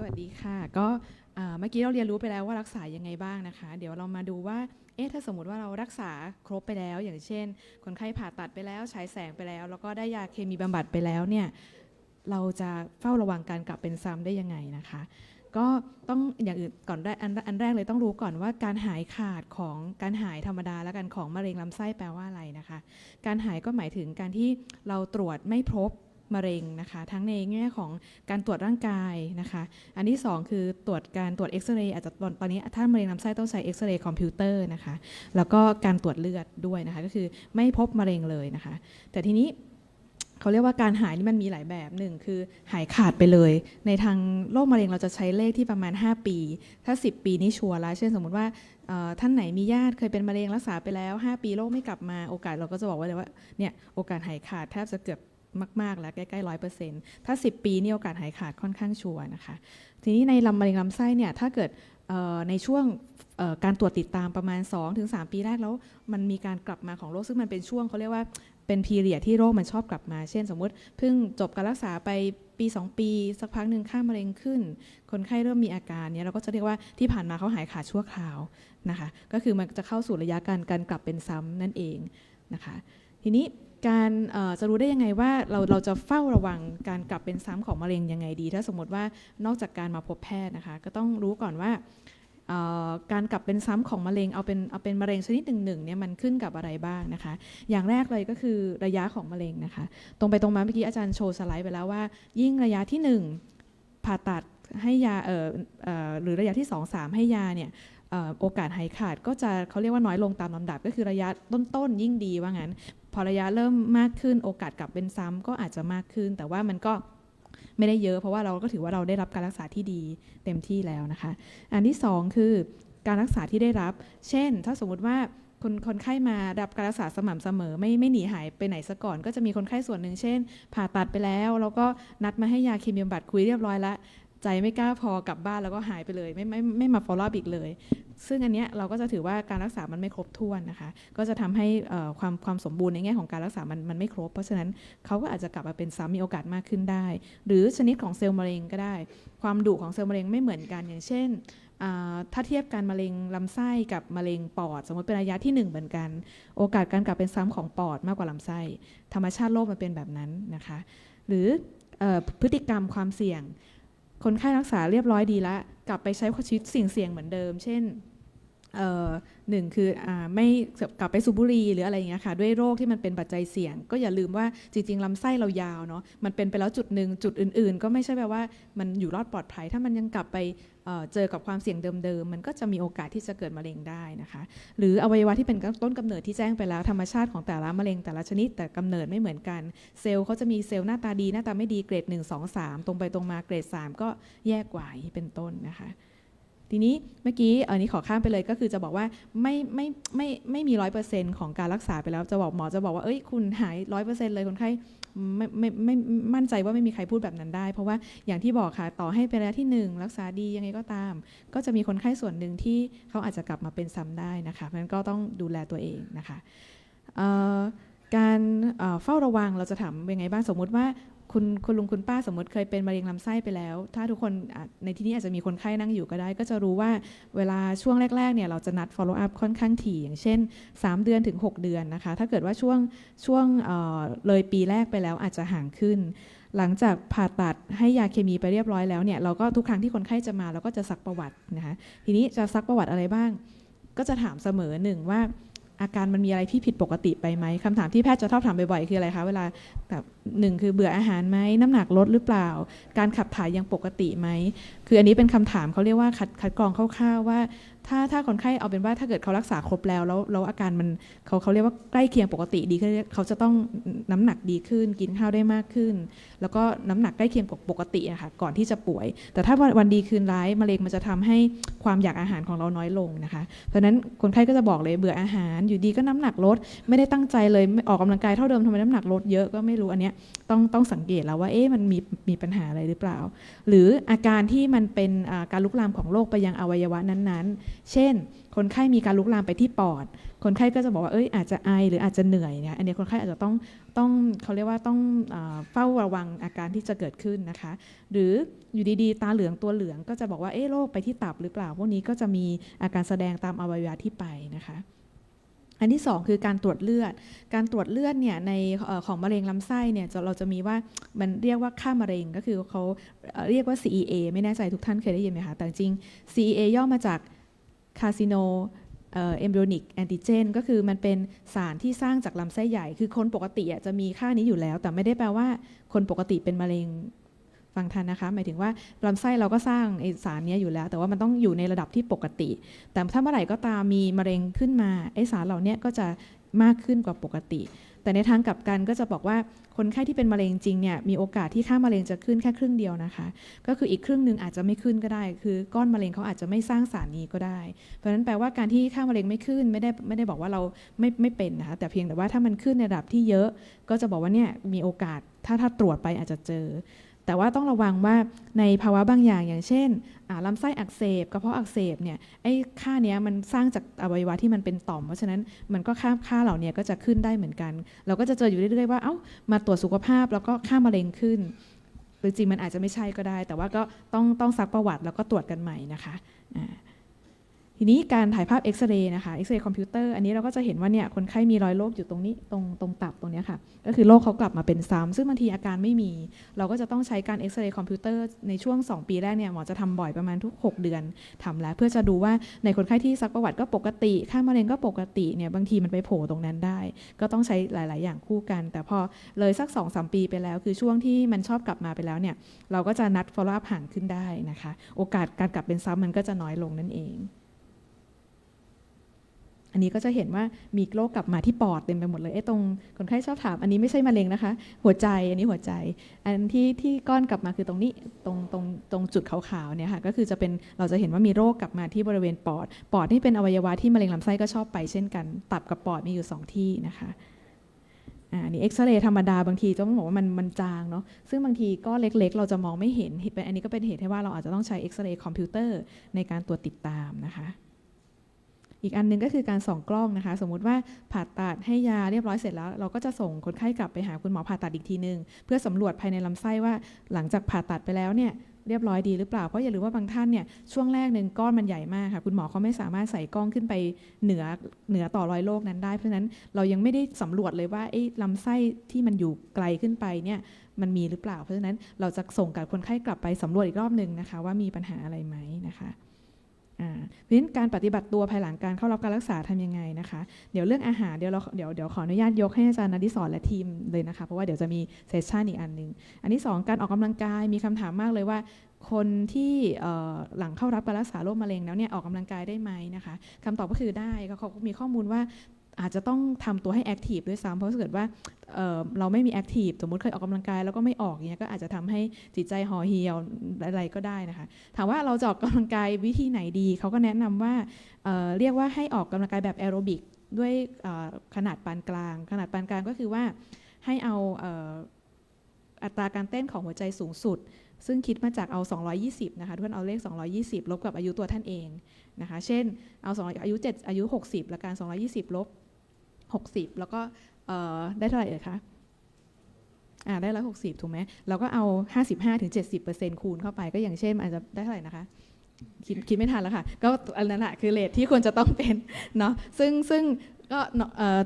สวัสดีค่ะ ก็เมื่อกี้เราเรียนรู้ไปแล้วว่ารักษายังไงบ้างนะคะ เดี๋ยวเรามาดูว่า เอ๊ะถ้าสมมติว่าเรารักษาครบไปแล้ว อย่างเช่น คนไข้ผ่าตัดไปแล้วฉายแสงไปแล้ว แล้วก็ได้ยาเคมีบำบัดไปแล้วเนี่ยเราจะเฝ้าระวังการกลับเป็นซ้ำได้ยังไงนะคะ ก็ต้องอย่างอื่นก่อนแรกอันอันแรกเลยต้องรู้ก่อนว่าการหายขาดของการหายธรรมดาและกันของมะเร็งลำไส้แปลว่าอะไรนะคะ การหายก็หมายถึงการที่เราตรวจไม่พบ มะเร็งนะคะ ทั้งในแง่ของการตรวจร่างกายนะคะ อันที่ 2 คือตรวจการตรวจเอ็กซเรย์อาจจะตอนตอนนี้ถ้ามะเร็งลำไส้ต้องใช้เอ็กซเรย์คอมพิวเตอร์นะคะ แล้วก็การตรวจเลือดด้วยนะคะ ก็คือไม่พบมะเร็งเลยนะคะ แต่ทีนี้เขาเรียกว่าการหายนี่มันมีหลายแบบหนึ่งคือหายขาดไปเลย ในทางโรคมะเร็งเราจะใช้เลขที่ประมาณ 5 ปี ถ้า 10 ปีนี่ชัวร์แล้วเช่นสมมุติว่าท่านไหนมีญาติเคยเป็นมะเร็งรักษาไปแล้ว 5 ปีโรคไม่กลับมาโอกาสเราก็จะบอกไว้เลยว่าเนี่ยโอกาสหายขาดแทบจะเกือบ มาก ๆ แล้วใกล้ๆร้อยเปอร์เซ็นต์ถ้า 10 ปีนี่โอกาสหายขาดค่อนข้างชัวร์นะคะ ทีนี้ในลำมะเร็งลำไส้เนี่ยถ้าเกิดในช่วงการตรวจติดตามประมาณ 2-3 ปีแรกแล้ว มันมีการกลับมาของโรคซึ่งมันเป็นช่วงเขาเรียกว่าเป็นพีเรียดที่โรคมันชอบกลับมา เช่น สมมุติเพิ่งจบการรักษาไปปี 2 ปี สักพักหนึ่งค่ามะเร็งขึ้น คนไข้เริ่มมีอาการเนี่ยเราก็จะเรียกว่าที่ผ่านมาเขาหายขาดชั่วคราวนะคะ ก็คือมันจะเข้าสู่ระยะการการกลับเป็นซ้ำนั่นเองนะคะ ทีนี้การจะรู้ได้ยังไงว่าเราเราจะเฝ้าระวังการกลับเป็นซ้ำของมะเร็งยังไงดี ถ้าสมมติว่านอกจากการมาพบแพทย์นะคะ ก็ต้องรู้ก่อนว่าการกลับเป็นซ้ำของมะเร็งเอาเป็นเอาเป็นมะเร็งชนิดหนึ่งหนึ่งเนี่ยมันขึ้นกับอะไรบ้างนะคะ อย่างแรกเลยก็คือระยะของมะเร็งนะคะ ตรงไปตรงมาเมื่อกี้อาจารย์โชว์สไลด์ไปแล้วว่า ยิ่งระยะที่หนึ่งผ่าตัดให้ยาหรือระยะที่สองสามให้ยาเนี่ย โอกาสหายขาดก็จะเขาเรียกว่าน้อยลงตามลำดับ ก็คือระยะต้นๆ ยิ่งดีว่างั้น พอระยะเริ่มมากขึ้นโอกาสกลับเป็นซ้ำก็อาจจะมากขึ้น แต่ว่ามันก็ไม่ได้เยอะเพราะว่าเราก็ถือว่าเราได้รับการรักษาที่ดีเต็มที่แล้วนะคะ อันที่สองคือการรักษาที่ได้รับ เช่น ถ้าสมมุติว่าคนคนไข้มารับการรักษาสม่ำเสมอไม่ไม่หนีหายไปไหนซะก่อน ก็จะมีคนไข้ส่วนหนึ่งเช่น ผ่าตัดไปแล้ว แล้วก็นัดมาให้ยาเคมีบำบัดคุยเรียบร้อยแล้ว ใจไม่กล้าพอกลับบ้านแล้วก็หายไปเลย ไม่ไม่ไม่มา follow up อีกเลย ซึ่งอันเนี้ยเราก็จะถือว่าการรักษามันไม่ครบถ้วนนะคะ ก็จะทำให้ความความสมบูรณ์ในแง่ของการรักษามันมันไม่ครบ เพราะฉะนั้นเขาก็อาจจะกลับมาเป็นซ้ำมีโอกาสมากขึ้นได้ หรือชนิดของเซลล์มะเร็งก็ได้ ความดุของเซลล์มะเร็งไม่เหมือนกันอย่างเช่นถ้าเทียบการมะเร็งลำไส้กับมะเร็งปอด สมมติเป็นระยะที่ 1 เหมือนกัน โอกาสการกลับเป็นซ้ำของปอดมากกว่าลำไส้ ธรรมชาติโรคมันเป็นแบบนั้นนะคะ หรืออพฤติกรรมความเสี่ยง คนไข้รักษาเรียบร้อยดีแล้วกลับไปใช้ชีวิตสิ่งเสี่ยงเหมือนเดิม เช่น หนึ่งคืออไม่กลับไปสูบบุหรี่หรืออะไรอย่างเงี้ยค่ะด้วยโรคที่มันเป็นปัจจัยเสี่ยง ก็อย่าลืมว่าจริงๆลำไส้เรายาวเนาะมันเป็นไปแล้วจุดหนึ่งจุดอื่น ๆ ก็ไม่ใช่แปลว่ามันอยู่รอดปลอดภัย ถ้ามันยังกลับไปเจอกับความเสี่ยงเดิมๆ มันก็จะมีโอกาสที่จะเกิดมะเร็งได้นะคะ หรืออวัยวะที่เป็นต้นกำเนิดที่แจ้งไปแล้วธรรมชาติของแต่ละมะเร็งแต่ละชนิดแต่กำเนิดไม่เหมือนกัน เซลล์เขาจะมีเซลล์หน้าตาดีหน้าตาไม่ดีเกรด 1 2 3 ตรงไปตรงมาเกรด 3 ก็แยกกว่ายเป็นต้นนะคะ ทีนี้เมื่อกี้อันนี้ขอข้ามไปเลยก็คือจะบอกว่าไม่ไม่ไม่ไม่มีร้อยเปอร์เซ็นต์ของการรักษาไปแล้วจะบอกหมอจะบอกว่าเอ้ยคุณหายร้อยเปอร์เซ็นต์เลยคนไข้ไม่ไม่ไม่มั่นใจว่าไม่มีใครพูดแบบนั้นได้ เพราะว่าอย่างที่บอกค่ะต่อให้เป็นระยะที่หนึ่งรักษาดียังไงก็ตาม ก็จะมีคนไข้ส่วนหนึ่งที่เขาอาจจะกลับมาเป็นซ้ำได้นะคะเพราะนั้นก็ต้องดูแลตัวเองนะคะการเอ่อเฝ้าระวังเราจะถามยังไงบ้างสมมุติว่า คุณคุณลุงคุณป้าสมมติเคยเป็นมะเร็งลำไส้ไปแล้ว ถ้าทุกคนในที่นี้อาจจะมีคนไข้นั่งอยู่ก็ได้ ก็จะรู้ว่าเวลาช่วงแรกๆเนี่ยเราจะนัด follow up ค่อนข้างถี่ อย่างเช่น 3 เดือนถึง 6 เดือนนะคะ ถ้าเกิดว่าช่วงช่วงเเลยปีแรกไปแล้วอาจจะห่างขึ้น หลังจากผ่าตัดให้ยาเคมีไปเรียบร้อยแล้วเนี่ยเราก็ทุกครั้งที่คนไข้จะมาเราก็จะซักประวัตินะคะทีนี้จะซักประวัติอะไรบ้าง ก็จะถามเสมอหนึ่งว่า อาการมันมีอะไรที่ผิดปกติไปไหมคำถามที่แพทย์จะชอบถามบ่อยๆ คืออะไรคะ เวลาแบบหนึ่งคือเบื่ออาหารไหมน้ำหนักลดหรือเปล่า การขับถ่ายยังปกติไหม คืออันนี้เป็นคำถามเขาเรียกว่าคัดคัดกรองคร่าวๆว่า ถ้าถ้าคนไข้เอาเป็นว่าถ้าเกิดเขารักษาครบแล้วแล้วแล้วอาการมันเขาเขาเรียกว่าใกล้เคียงปกติดีขึ้นเขาจะต้องน้ำหนักดีขึ้น กินข้าวได้มากขึ้น แล้วก็น้ำหนักใกล้เคียงปกติอะค่ะก่อนที่จะป่วย แต่ถ้าวันวนดีคืนร้ายมะเร็งมันจะทำให้ความอยากอาหารของเราน้อยลงนะคะ เพราะนั้นคนไข้ก็จะบอกเลยเบื่ออาหารอยู่ดีก็น้ำหนักลด ไม่ได้ตั้งใจเลยไม่ออกกำลังกายเท่าเดิมทำไมน้ำหนักลดเยอะก็ไม่รู้อันเนี้ยต้องต้องสังเกตแล้วว่าเอ๊ะมันมีมีปัญหาอะไรหรือเปล่า หรืออาการที่มันเป็นการลุกลามของโรคไปยังอวัยวะนั้นๆ เช่น คนไข้มีการลุกลามไปที่ปอด คนไข้ก็จะบอกว่าเอ้ยอาจจะไอหรืออาจจะเหนื่อยเนี่ยอันนี้คนไข้อาจจะต้องต้องเขาเรียกว่าต้องเฝ้าระวังอาการที่จะเกิดขึ้นนะคะ หรืออยู่ดีๆ ตาเหลืองตัวเหลืองก็จะบอกว่าเอ๊ะโรคไปที่ตับหรือเปล่า พวกนี้ก็จะมีอาการแสดงตามอวัยวะที่ไปนะคะ อันที่สองคือการตรวจเลือด การตรวจเลือดเนี่ยในของมะเร็งลำไส้เนี่ยเราจะมีว่ามันเรียกว่าค่ามะเร็งก็คือเขาเรียกว่า CEA ไม่แน่ใจทุกท่านเคยได้ยินไหมคะ แต่จริง CEA ย่อมาจาก Casino เอ็มบริโอนิกแอนติเจนก็คือมันเป็นสารที่สร้างจากลำไส้ใหญ่ คือคนปกติจะมีค่านี้อยู่แล้ว แต่ไม่ได้แปลว่าคนปกติเป็นมะเร็ง ฟังทันนะคะ หมายถึงว่าลำไส้เราก็สร้างไอสารนี้อยู่แล้ว แต่ว่ามันต้องอยู่ในระดับที่ปกติ แต่ถ้าเมื่อไหร่ก็ตามมีมะเร็งขึ้นมาไอสารเหล่านี้ก็จะมากขึ้นกว่าปกติ แต่ในทางกลับกันก็จะบอกว่าคนไข้ที่เป็นมะเร็งจริงเนี่ยมีโอกาสที่ค่ามะเร็งจะขึ้นแค่ครึ่งเดียวนะคะ ก็คืออีกครึ่งหนึ่งอาจจะไม่ขึ้นก็ได้ คือก้อนมะเร็งเขาอาจจะไม่สร้างสารนี้ก็ได้ เพราะฉะนั้นแปลว่าการที่ค่ามะเร็งไม่ขึ้นไม่ได้ไม่ได้บอกว่าเราไม่ไม่เป็นนะคะแต่เพียงแต่ว่าถ้ามันขึ้นในระดับที่เยอะ ก็จะบอกว่าเนี่ยมีโอกาสถ้าถ้าตรวจไปอาจจะเจอ แต่ว่าต้องระวังว่าในภาวะบางอย่างอย่างเช่นลำไส้อักเสบกระเพาะอักเสบเนี่ยไอ้ค่าเนี้ยมันสร้างจากอวัยวะที่มันเป็นต่อม เพราะฉะนั้นมันก็ค่าค่าเหล่านี้ก็จะขึ้นได้เหมือนกัน เราก็จะเจออยู่เรื่อยๆว่าเอ้ามาตรวจสุขภาพแล้วก็ค่ามะเร็งขึ้นหรือจริงมันอาจจะไม่ใช่ก็ได้ แต่ว่าก็ต้องต้องซักประวัติแล้วก็ตรวจกันใหม่นะคะอ่า ทีนี้การถ่ายภาพเอ็กซเรย์นะคะเอ็กซเรย์คอมพิวเตอร์อันนี้เราก็จะเห็นว่าเนี่ยคนไข้มีรอยโรคอยู่ตรงนี้ตรงตรงตับตรงเนี้ยค่ะ ก็คือโรคเขากลับมาเป็นซ้ำซึ่งบางทีอาการไม่มี เราก็จะต้องใช้การเอ็กซเรย์คอมพิวเตอร์ในช่วง 2 ปีแรกเนี่ยหมอจะทำบ่อยประมาณทุก 6 เดือนทำแล้ว เพื่อจะดูว่าในคนไข้ที่ซักประวัติก็ปกติ ค่ามะเร็งก็ปกติเนี่ยบางทีมันไปโผล่ตรงนั้นได้ ก็ต้องใช้หลาย ๆ อย่างคู่กัน แต่พอเลยสัก2-3ปีไปแล้ว คือช่วงที่มันชอบกลับมาไปแล้วเนี่ยเราก็จะนัด follow up ห่างขึ้นได้นะคะ โอกาสการกลับเป็นซ้ำมันก็จะน้อยลงนั่นเอง อันนี้ก็จะเห็นว่ามีโรคกลับมาที่ปอดเต็มไปหมดเลยไอ้ตรงคนไข้ชอบถาม อันนี้ไม่ใช่มะเร็งนะคะ หัวใจอันนี้หัวใจ อันที่ที่ก้อนกลับมาคือตรงนี้ตรงตรงตรงจุดขาวๆเนี่ยค่ะก็คือจะเป็นเราจะเห็นว่ามีโรคกลับมาที่บริเวณปอด ปอดนี่เป็นอวัยวะที่มะเร็งลำไส้ก็ชอบไปเช่นกัน ตับกับปอดมีอยู่สองที่นะคะอ่าอันนี่เอ็กซเรย์ธรรมดาบางทีต้องบอกว่ามันมันจางเนาะซึ่งบางทีก็เล็กๆ เราจะมองไม่เห็นเป็นอันนี้ก็เป็นเหตุให้ว่าเราอาจจะต้องใช้เอ็กซเรย์คอมพิวเตอร์ในการตรวจติดตามนะคะ อีกอันหนึงก็คือการส่องกล้องนะคะ สมมุติว่าผ่าตัดให้ยาเรียบร้อยเสร็จแล้ว เราก็จะส่งคนไข้กลับไปหาคุณหมอผ่าตัดอีกทีนึง เพื่อสำรวจภายในลำไส้ว่าหลังจากผ่าตัดไปแล้วเนี่ยเรียบร้อยดีหรือเปล่า เพราะอย่าลืมว่าบางท่านเนี่ยช่วงแรกหนึ่งก้อนมันใหญ่มากค่ะ คุณหมอเขาไม่สามารถใส่กล้องขึ้นไปเหนือเหนือต่อรอยโรคนั้นได้ เพราะฉะนั้นเรายังไม่ได้สำรวจเลยว่าไอ้ลำไส้ที่มันอยู่ไกลขึ้นไปเนี่ยมันมีหรือเปล่า เพราะฉะนั้นเราจะส่งกับคนไข้กลับไปสำรวจอีกรอบหนึ่งนะคะ ว่ามีปัญหาอะไรไหมนะคะ เพราะฉะนั้นการปฏิบัติตัวภายหลังการเข้ารับการรักษาทำยังไงนะคะ เดี๋ยวเรื่องอาหารเดี๋ยวเราเดี๋ยวเดี๋ยวขออนุญาตยกให้อาจารย์นดิศรและทีมเลยนะคะ เพราะว่าเดี๋ยวจะมีเซสชันอีกอันหนึ่งอันที่สองการออกกำลังกายมีคำถามมากเลยว่าคนที่หลังเข้ารับการรักษาโรคมะเร็งแล้วเนี่ยออกกำลังกายได้ไหมนะคะคำตอบก็คือได้เขาก็มีข้อมูลว่า อาจจะต้องทำตัวให้แอคทีฟด้วยซ้ำเพราะถ้าเกิดว่าเเราไม่มีแอคทีฟสมมติเคยออกกำลังกายแล้วก็ไม่ออกอย่างเงี้ยก็อาจจะทำให้จิตใจห่อเหี่ยวอะไรก็ได้นะคะ ถามว่าเราจะออกกำลังกายวิธีไหนดี เขาก็แนะนำว่าเเรียกว่าให้ออกกำลังกายแบบแอโรบิกด้วยขนาดปานกลาง ขนาดปานกลางก็คือว่าให้เอาเอ่ออัตราการเต้นของหัวใจสูงสุด ซึ่งคิดมาจากเอา 220 นะคะทุกท่านเอาเลข 220 ลบกับอายุตัวท่านเองนะคะ เช่น เอา2อายุ 7 อายุ 60 และการ 220 ลบ 60 แล้วก็ได้เท่าไหร่เอ่ยคะอ่าได้ร้อยหกสิบถูกไหมเราก็เอาห้าสิบห้าถึงเจ็ดสิบเปอร์เซ็นต์คูณเข้าไปก็อย่างเช่นมันอาจจะได้เท่าไหร่นะคะ คิดคิดไม่ทันแล้วค่ะ ก็อันนั้นแหละคือเลทที่ควรจะต้องเป็นเนาะซึ่งซึ่ง ก็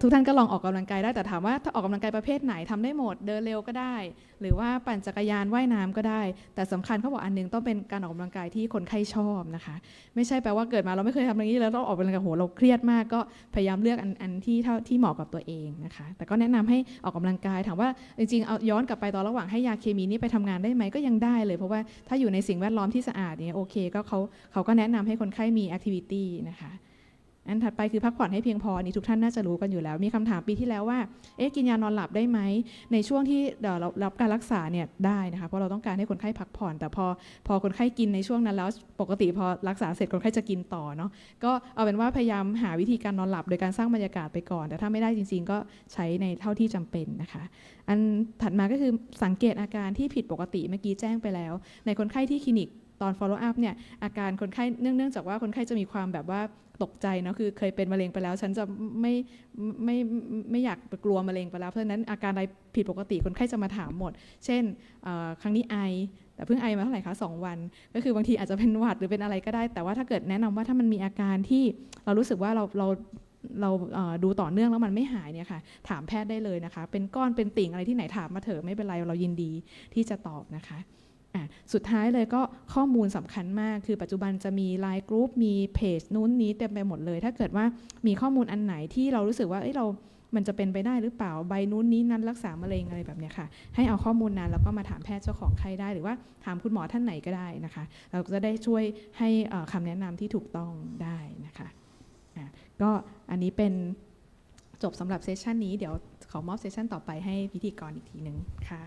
ทุกท่านก็ลองออกกำลังกายได้แต่ถามว่าถ้าออกกำลังกายประเภทไหนทำได้หมด เดินเร็วก็ได้ หรือว่าปั่นจักรยานว่ายน้ำก็ได้ แต่สำคัญเขาบอกอันหนึงต้องเป็นการออกกำลังกายที่คนไข้ชอบนะคะ ไม่ใช่แปลว่าเกิดมาเราไม่เคยทำอย่างนี้แล้วต้องออกกำลังกายโหเราเครียดมากก็พยายามเลือกอันอันที่เท่าที่เหมาะกับตัวเองนะคะ แต่ก็แนะนำให้ออกกำลังกายถามว่าจริงๆเอาย้อนกลับไปตอนระหว่างให้ยาเคมีนี้ไปทำงานได้ไหมก็ยังได้เลย เพราะว่าถ้าอยู่ในสิ่งแวดล้อมที่สะอาดเนี่ยโอเคก็เขาเขาก็แนะนำให้คนไข้มีแอคทิวิตี้นะคะ อันถัดไปคือพักผ่อนให้เพียงพออันนี้ทุกท่านน่าจะรู้กันอยู่แล้ว มีคำถามปีที่แล้วว่า เอ๊ะกินยานอนหลับได้ไหม ในช่วงที่เดี๋ยวเรารับการรักษาเนี่ยได้นะคะ เพราะเราต้องการให้คนไข้พักผ่อน แต่พอพอคนไข้กินในช่วงนั้นแล้วปกติพอรักษาเสร็จคนไข้จะกินต่อเนาะ ก็เอาเป็นว่าพยายามหาวิธีการนอนหลับ โดยการสร้างบรรยากาศไปก่อน แต่ถ้าไม่ได้จริง ๆ ก็ใช้ในเท่าที่จำเป็นนะคะ อันถัดมาก็คือสังเกตอาการที่ผิดปกติเมื่อกี้แจ้งไปแล้ว ในคนไข้ที่คลินิก ตอน follow up เนี่ยอาการคนไข้เนื่องจากว่าคนไข้จะมีความแบบว่าตกใจเนาะคือเคยเป็นมะเร็งไปแล้ว ฉันจะไม่ไม่ไม่ไม่อยากกลัวมะเร็งไปแล้วเพราะฉะนั้นอาการใดผิดปกติคนไข้จะมาถามหมด เช่นครั้งนี้ไอแต่เพิ่งไอมาเท่าไหร่คะสองวัน ก็คือบางทีอาจจะเป็นหวัดหรือเป็นอะไรก็ได้ แต่ว่าถ้าเกิดแนะนำว่าถ้ามันมีอาการที่เรารู้สึกว่าเราเราเราดูต่อเนื่องแล้วมันไม่หายเนี่ยค่ะ ถามแพทย์ได้เลยนะคะ เป็นก้อนเป็นติ่งอะไรที่ไหนถามมาเถอะไม่เป็นไรเรายินดีที่จะตอบนะคะ สุดท้ายเลยก็ข้อมูลสำคัญมาก คือปัจจุบันจะมีไลน์กรุ๊ปมีเพจนู้นนี้เต็มไปหมดเลย ถ้าเกิดว่ามีข้อมูลอันไหนที่เรารู้สึกว่าเอ้ยเรา มันจะเป็นไปได้หรือเปล่าใบนู้นนี้นั้นรักษามะเร็งอะไรแบบนี้ค่ะ ให้เอาข้อมูลนั้นแล้วก็มาถามแพทย์เจ้าของไข้ได้ หรือว่าถามคุณหมอท่านไหนก็ได้นะคะ เราจะได้ช่วยให้เอ่อคำแนะนำที่ถูกต้องได้นะคะะก็อันนี้เป็นจบสำหรับเซสชันนี้เดี๋ยวขอมอบเซสชันต่อไปให้พิธีกรอีกทีหนึ่งค่ะ